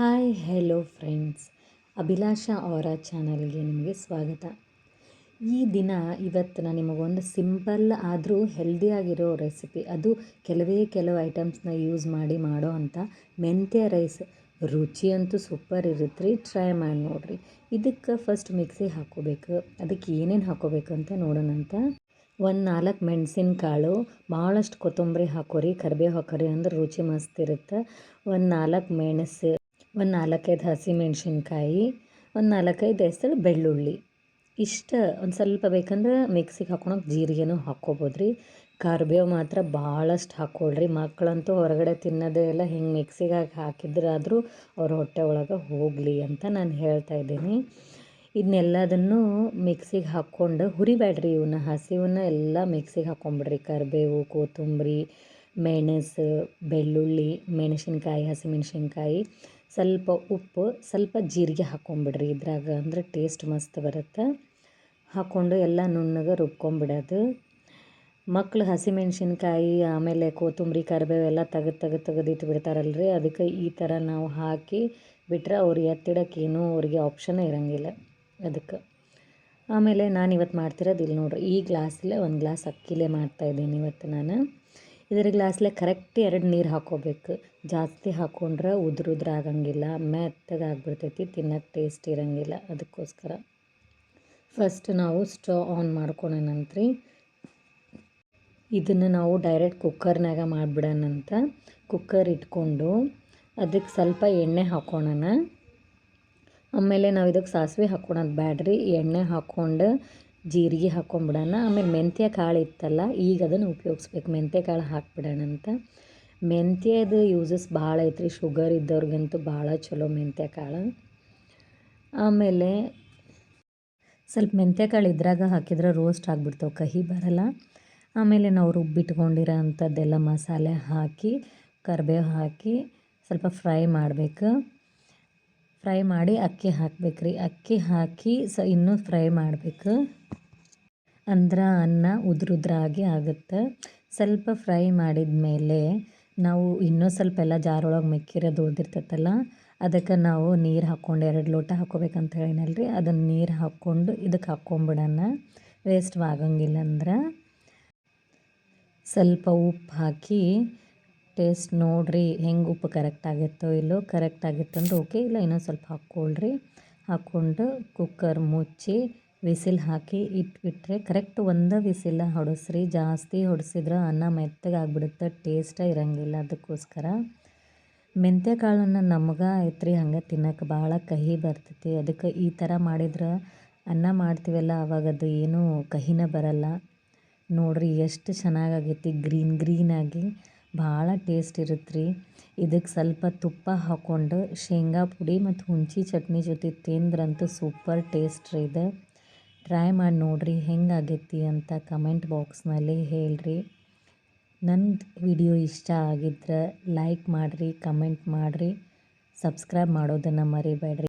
Hi, hello friends. Abhilasha ಅವರ ಚಾನಲ್ಗೆ ನಿಮಗೆ ಸ್ವಾಗತ. ಈ ದಿನ ಇವತ್ತು ನಾನು ನಿಮಗೊಂದು ಸಿಂಪಲ್ ಆದರೂ ಹೆಲ್ದಿಯಾಗಿರೋ ರೆಸಿಪಿ, ಅದು ಕೆಲವೇ ಕೆಲವು ಐಟಮ್ಸ್ನ ಯೂಸ್ ಮಾಡಿ ಮಾಡೋ ಅಂಥ ಮೆಂತ್ಯ ರೈಸ್. ರುಚಿ ಅಂತೂ ಸೂಪರ್ ಇರುತ್ತೆ ರೀ, ಟ್ರೈ ಮಾಡಿ ನೋಡಿರಿ. ಇದಕ್ಕೆ ಫಸ್ಟ್ ಮಿಕ್ಸಿ ಹಾಕೋಬೇಕು ಅದಕ್ಕೆ ಏನೇನು ಹಾಕೋಬೇಕು ಅಂತ ನೋಡೋಣಂತ ಒಂದು ನಾಲ್ಕು ಮೆಣಸಿನಕಾಳು, ಭಾಳಷ್ಟು ಕೊತ್ತಂಬರಿ ಹಾಕೋರಿ, ಕರಿಬೇವು ಹಾಕೋರಿ ಅಂದ್ರೆ ರುಚಿ ಮಸ್ತ್ ಇರುತ್ತೆ. ಒಂದು ನಾಲ್ಕು ಮೆಣಸು ಒಂದು ನಾಲ್ಕೈದು ಹಸಿಮೆಣ್ಸಿನ್ಕಾಯಿ, ಒಂದು ನಾಲ್ಕೈದು ಹೆಸರು ಬೆಳ್ಳುಳ್ಳಿ. ಇಷ್ಟ ಒಂದು ಸ್ವಲ್ಪ ಬೇಕಂದ್ರೆ ಮಿಕ್ಸಿಗೆ ಹಾಕೊಳಕ್ಕೆ ಜೀರಿಗೆನೂ ಹಾಕ್ಕೋಬೋದು ರೀ ಕರಿಬೇವು ಮಾತ್ರ ಭಾಳಷ್ಟು ಹಾಕ್ಕೊಳ್ರಿ ಮಕ್ಕಳಂತೂ ಹೊರಗಡೆ ತಿನ್ನೋದೇ ಎಲ್ಲ ಹಿಂಗೆ ಮಿಕ್ಸಿಗೆ ಹಾಕಿ ಹಾಕಿದ್ರಾದರೂ ಅವ್ರ ಹೊಟ್ಟೆ ಒಳಗೆ ಹೋಗಲಿ ಅಂತ ನಾನು ಹೇಳ್ತಾ ಇದ್ದೀನಿ. ಇದನ್ನೆಲ್ಲದನ್ನು ಮಿಕ್ಸಿಗೆ ಹಾಕ್ಕೊಂಡು ಹುರಿಬೇಡ್ರಿ ಇವನ್ನ ಹಸಿವನ್ನ ಎಲ್ಲ ಮಿಕ್ಸಿಗೆ ಹಾಕ್ಕೊಂಬಿಡ್ರಿ ಕರಿಬೇವು, ಕೊತ್ತಂಬರಿ ಮೆಣಸು, ಬೆಳ್ಳುಳ್ಳಿ, ಮೆಣಸಿನ್ಕಾಯಿ, ಹಸಿಮೆಣ್ಸಿನ್ಕಾಯಿ, ಸ್ವಲ್ಪ ಉಪ್ಪು, ಸ್ವಲ್ಪ ಜೀರಿಗೆ ಹಾಕ್ಕೊಂಬಿಡ್ರಿ ಇದ್ರಾಗ ಅಂದ್ರೆ ಟೇಸ್ಟ್ ಮಸ್ತ್ ಬರುತ್ತೆ. ಹಾಕ್ಕೊಂಡು ಎಲ್ಲ ನುಣ್ಣಗೆ ರುಬ್ಕೊಂಬಿಡೋದು. ಮಕ್ಳು ಹಸಿಮೆಣ್ಸಿನ್ಕಾಯಿ, ಆಮೇಲೆ ಕೊತ್ತಂಬರಿ, ಕರಿಬೇವು ಎಲ್ಲ ತೆಗೆದು ತೆಗೆದು ತೆಗೆದು ರೀ ಅದಕ್ಕೆ ಈ ಥರ ನಾವು ಹಾಕಿ ಬಿಟ್ಟರೆ ಅವ್ರು ಎತ್ತಿಡೋಕ್ಕೇನು ಅವ್ರಿಗೆ ಆಪ್ಷನ್ ಇರೋಂಗಿಲ್ಲ. ಅದಕ್ಕೆ. ಆಮೇಲೆ ನಾನು ಇವತ್ತು ಮಾಡ್ತಿರೋದು ಇಲ್ಲಿ ನೋಡ್ರಿ ಈ ಗ್ಲಾಸಲ್ಲೇ ಒಂದು ಗ್ಲಾಸ್ ಅಕ್ಕಿಲೇ ಮಾಡ್ತಾಯಿದ್ದೀನಿ ಇವತ್ತು ನಾನು. ಇದರ ಗ್ಲಾಸ್ಲೆ ಕರೆಕ್ಟ್ ಎರಡು ನೀರು ಹಾಕೋಬೇಕು. ಜಾಸ್ತಿ ಹಾಕೊಂಡ್ರೆ ಉದುರುದ್ರ ಉದ್ರ ಆಗಂಗಿಲ್ಲ ಮೆತ್ತಗಾಗ್ಬಿಡ್ತೈತಿ ತಿನ್ನೋಕೆ ಟೇಸ್ಟ್ ಇರೋಂಗಿಲ್ಲ ಅದಕ್ಕೋಸ್ಕರ. ಫಸ್ಟ್ ನಾವು ಸ್ಟವ್ ಆನ್ ಮಾಡ್ಕೊಳೋಣಂತ್ರಿ ಇದನ್ನು ನಾವು ಡೈರೆಕ್ಟ್ ಕುಕ್ಕರ್ನಾಗ ಮಾಡಿಬಿಡೋಣಂತ ಕುಕ್ಕರ್ ಇಟ್ಕೊಂಡು ಅದಕ್ಕೆ ಸ್ವಲ್ಪ ಎಣ್ಣೆ ಹಾಕೋಣ ಆಮೇಲೆ ನಾವು ಇದಕ್ಕೆ ಸಾಸಿವೆ ಹಾಕ್ಕೊಳೋದು ಬ್ಯಾಡ್ರಿ. ಎಣ್ಣೆ ಹಾಕ್ಕೊಂಡು ಜೀರಿಗೆ ಹಾಕ್ಕೊಂಬಿಡೋಣ ಆಮೇಲೆ ಮೆಂತ್ಯ ಕಾಳು ಇತ್ತಲ್ಲ, ಈಗ ಅದನ್ನು ಉಪಯೋಗಿಸ್ಬೇಕು. ಮೆಂತ್ಯ ಕಾಳು ಹಾಕ್ಬಿಡೋಣ ಅಂತ. ಮೆಂತ್ಯದ ಯೂಸಸ್ ಭಾಳ ಐತ್ರಿ. ಶುಗರ್ ಇದ್ದವ್ರಿಗಂತೂ ಭಾಳ ಚಲೋ ಮೆಂತ್ಯ ಕಾಳು. ಆಮೇಲೆ ಸ್ವಲ್ಪ ಮೆಂತ್ಯ ಕಾಳು ಇದ್ರಾಗ ಹಾಕಿದ್ರೆ ರೋಸ್ಟ್ ಆಗಿಬಿಡ್ತಾವೆ. ಕಹಿ ಬರಲ್ಲ. ಆಮೇಲೆ ನಾವು ರುಬ್ಬಿಟ್ಕೊಂಡಿರೋ ಅಂಥದ್ದೆಲ್ಲ ಮಸಾಲೆ ಹಾಕಿ, ಕರಿಬೇವು ಹಾಕಿ ಸ್ವಲ್ಪ ಫ್ರೈ ಮಾಡಬೇಕು. ಫ್ರೈ ಮಾಡಿ ಅಕ್ಕಿ ಹಾಕ್ಬೇಕು ರೀ ಅಕ್ಕಿ ಹಾಕಿ ಸ ಇನ್ನೂ ಫ್ರೈ ಮಾಡಬೇಕು. ಅಂದ್ರೆ ಅನ್ನ ಉದ್ರುದ್ರಾಗಿ ಆಗುತ್ತೆ. ಸ್ವಲ್ಪ ಫ್ರೈ ಮಾಡಿದ ಮೇಲೆ ನಾವು ಇನ್ನೂ ಸ್ವಲ್ಪ ಎಲ್ಲ ಜಾರೊಳಗೆ ಮೆಕ್ಕಿರೋದು ಉಳಿದಿರ್ತೈತಲ್ಲ, ಅದಕ್ಕೆ ನಾವು ನೀರು ಹಾಕ್ಕೊಂಡು ಎರಡು ಲೋಟ ಹಾಕ್ಕೋಬೇಕಂತ ಹೇಳಿನಲ್ರಿ. ಅದನ್ನು ನೀರು ಹಾಕ್ಕೊಂಡು ಇದಕ್ಕೆ ಹಾಕ್ಕೊಂಬಿಡೋಣ. ವೇಸ್ಟ್ ಆಗಂಗಿಲ್ಲ ಅಂದ್ರೆ ಸ್ವಲ್ಪ ಉಪ್ಪು ಹಾಕಿ ಟೇಸ್ಟ್ ನೋಡಿರಿ ಹೆಂಗೆ ಉಪ್ಪು ಕರೆಕ್ಟ್ ಆಗಿತ್ತೋ ಇಲ್ಲೋ ಕರೆಕ್ಟ್ ಆಗಿತ್ತಂದ್ರೆ ಓಕೆ ಇಲ್ಲ ಇನ್ನೊಂದು ಸ್ವಲ್ಪ ಹಾಕ್ಕೊಳ್ರಿ. ಹಾಕ್ಕೊಂಡು ಕುಕ್ಕರ್ ಮುಚ್ಚಿ ವಿಸಿಲ್ ಹಾಕಿ ಇಟ್ಬಿಟ್ರೆ ಕರೆಕ್ಟ್ ಒಂದು ವಿಸಿಲ ಹೊಡೆಸ್ರಿ. ಜಾಸ್ತಿ ಹೊಡೆಸಿದ್ರೆ ಅನ್ನ ಮೆತ್ತಗೆ ಆಗಿಬಿಡುತ್ತೆ ಟೇಸ್ಟೇ ಇರೋಂಗಿಲ್ಲ ಅದಕ್ಕೋಸ್ಕರ. ಮೆಂತ್ಯ ಕಾಳನ್ನು ನಮ್ಗೆ ಐತ್ರಿ, ಹಂಗೆ ತಿನ್ನೋಕೆ ಭಾಳ ಕಹಿ ಬರ್ತೈತಿ. ಅದಕ್ಕೆ ಈ ಥರ ಮಾಡಿದ್ರೆ ಅನ್ನ ಮಾಡ್ತೀವಲ್ಲ, ಅವಾಗ ಅದು ಏನೂ ಕಹಿನ ಬರಲ್ಲ. ನೋಡಿರಿ ಎಷ್ಟು ಚೆನ್ನಾಗಾಗೈತಿ ಗ್ರೀನ್ ಗ್ರೀನಾಗಿ ಭಾಳ ಟೇಸ್ಟ್ ಇರುತ್ತೆ ರೀ ಇದಕ್ಕೆ ಸ್ವಲ್ಪ ತುಪ್ಪ ಹಾಕ್ಕೊಂಡು ಶೇಂಗಾ ಪುಡಿ ಮತ್ತು ಹುಣಸೆ ಚಟ್ನಿ ಜೊತೆ ತಿಂದ್ರಂತೂ ಸೂಪರ್ ಟೇಸ್ಟ್ ರೀ ಇದು. ಟ್ರೈ ಮಾಡಿ ನೋಡಿರಿ ಹೆಂಗಾಗೈತಿ ಅಂತ ಕಮೆಂಟ್ ಬಾಕ್ಸ್ನಲ್ಲಿ ಹೇಳಿರಿ. ನನ್ನ ವಿಡಿಯೋ ಇಷ್ಟ ಆಗಿದ್ರೆ ಲೈಕ್ ಮಾಡಿರಿ ಕಮೆಂಟ್ ಮಾಡಿರಿ. ಸಬ್ಸ್ಕ್ರೈಬ್ ಮಾಡೋದನ್ನು ಮರಿಬೇಡ್ರಿ.